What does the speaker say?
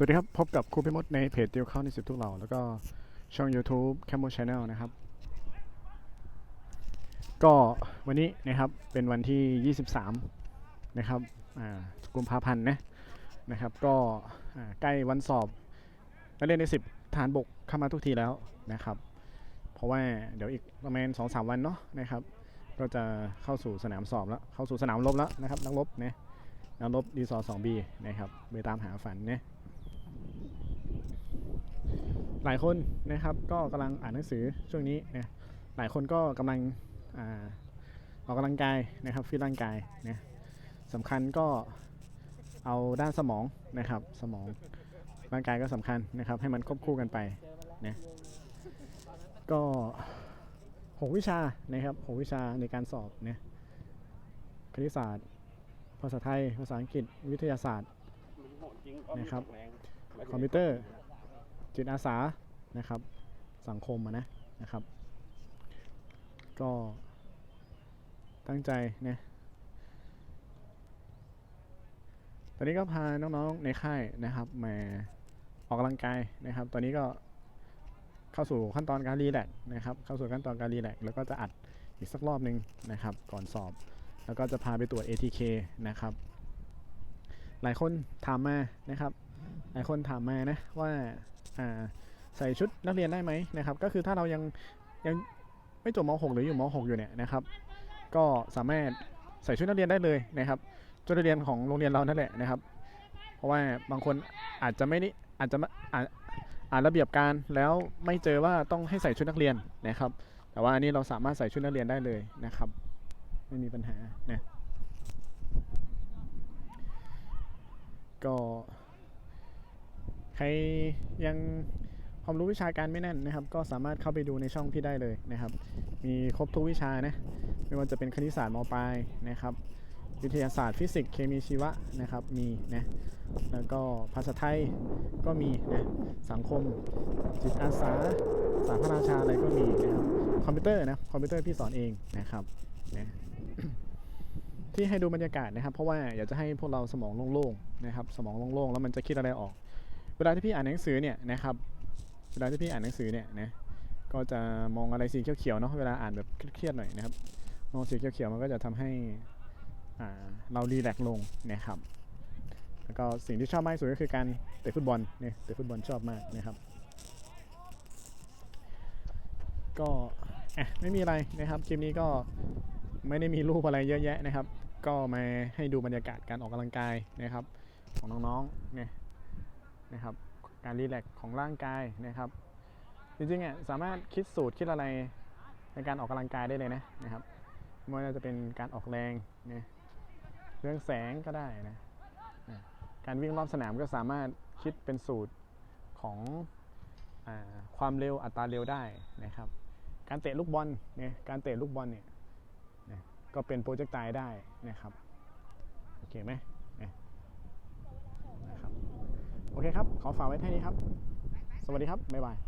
สวัสดีครับ พบกับครูพิมดในเพจเดียวเข้าในสิบทุกเราแล้วก็ช่อง YouTube Camo Channel นะครับ ก็วันนี้นะครับเป็นวันที่ 23 นะครับกุมภาพันธ์นะนะครับก็ใกล้วันสอบนักเรียนใน 10 ฐานบกเข้ามาทุกทีแล้วนะครับ เพราะว่าเดี๋ยวอีกประมาณ2-3วันเนาะนะครับก็จะเข้าสู่สนามสอบแล้วเข้าสู่สนามรบแล้วนะครับนักรบนะนักรบดีซอ2 b นะครับไปตามหาฝันนะ หลายคนนะครับก็กำลังอ่านหนังสือช่วงนี้นะหลายคนก็กำลังอออกกำลังกายนะครับฟิตร่างกายนะสำคัญก็เอาด้านสมองนะครับสมองร่างกายก็สำคัญนะครับ ให้มันควบคู่กันไปนะก็หกวิชานะครับหกวิชาในการสอบนะคณิตศาสตร์ ภาษาไทย ภาษาอังกฤษ วิทยาศาสตร์นะครับคอมพิวเตอร์ จิตอาสานะครับ สังคมนะนะครับ ก็ตั้งใจนะตอนนี้ก็พาน้องๆในค่ายนะครับมาออกกำลังกายนะครับ ตอนนี้ก็เข้าสู่ขั้นตอนการรีแลกซ์นะครับ เข้าสู่ขั้นตอนการรีแลกซ์แล้วก็จะอัดอีกสักรอบหนึ่งนะครับ ก่อนสอบ แล้วก็จะพาไปตรวจ ATK นะครับ หลายคนถามมานะครับ หลายคนถามมานะว่าอ่าใส่ชุดนักเรียนได้ไหมนะครับ ก็คือถ้าเรายังยังไม่จบม .6 หรืออยู่ม .6 อยู่เนี่ยนะครับ ก็สามารถใส่ชุดนักเรียนได้เลยนะครับชุดนักเรียนของโรงเรียนเรานั่นแหละนะครับ เพราะว่าบางคนอาจจะไม่ได้อาจจะม่อ่านอ่านระเบียบการแล้วไม่เจอว่าต้องให้ใส่ชุดนักเรียนนะครับ แต่ว่าอันนี้เราสามารถใส่ชุดนักเรียนได้เลยนะครับ ไม่มีปัญหานะก็ ครยังความรู้วิชาการไม่แน่นนะครับ ก็สามารถเข้าไปดูในช่องพี่ได้เลยนะครับ มีครบทุกวิชานะไม่ว่าจะเป็นคณิตศาสตร์มปลายนะครับ วิทยาศาสตร์ฟิสิกส์เคมีชีวะนะครับมีนะแล้วก็ภาษาไทยก็มีนะสังคมจิตอาสาสาพระราชาอะไรก็มีนะครับคอมพิวเตอร์นะคอมพิวเตอร์พี่สอนเองนะครับนะที่ให้ดูบรรยากาศนะครับ เพราะว่าอยากจะให้พวกเราสมองโล่งๆนะครับ สมองโล่งๆแล้วมันจะคิดอะไรออก เวลาที่พี่อ่านหนังสือเนี่ยนะครับ เวลาที่พี่อ่านหนังสือเนี่ยนะ ก็จะมองอะไรสีเขียวๆเนาะ เวลาอ่านแบบเครียดๆหน่อยนะครับ มองสีเขียวๆมันก็จะทำให้อ่าเรารีแลกลงนะครับ แล้วก็สิ่งที่ชอบมากที่สุดก็คือการเตะฟุตบอลเนี่ยเตะฟุตบอลชอบมากนะครับ ก็อะไม่มีอะไรนะครับ คลิปนี้ก็ไม่ได้มีรูปอะไรเยอะแยะนะครับ ก็มาให้ดูบรรยากาศการออกกำลังกายนะครับ ของน้องๆเนี่ย นะครับ การรีแลกซ์ของร่างกายนะครับ จริงๆอะสามารถคิดสูตรคิดอะไรในการออกกำลังกายได้เลยนะนะครับไม่ว่าจะเป็นการออกแรงเนี่ยเรื่องแสงก็ได้นะการวิ่งรอบสนามก็สามารถคิดเป็นสูตรของอความเร็วอัตราเร็วได้นะครับ การเตะลูกบอลเนี่ยการเตะลูกบอลเนี่ยก็เป็นโปรเจกต์ตายได้นะครับ โอเคไหมเนี่ยนะครับ โอเคครับ ขอฝากไว้แค่นี้ครับ สวัสดีครับ บ๊ายบาย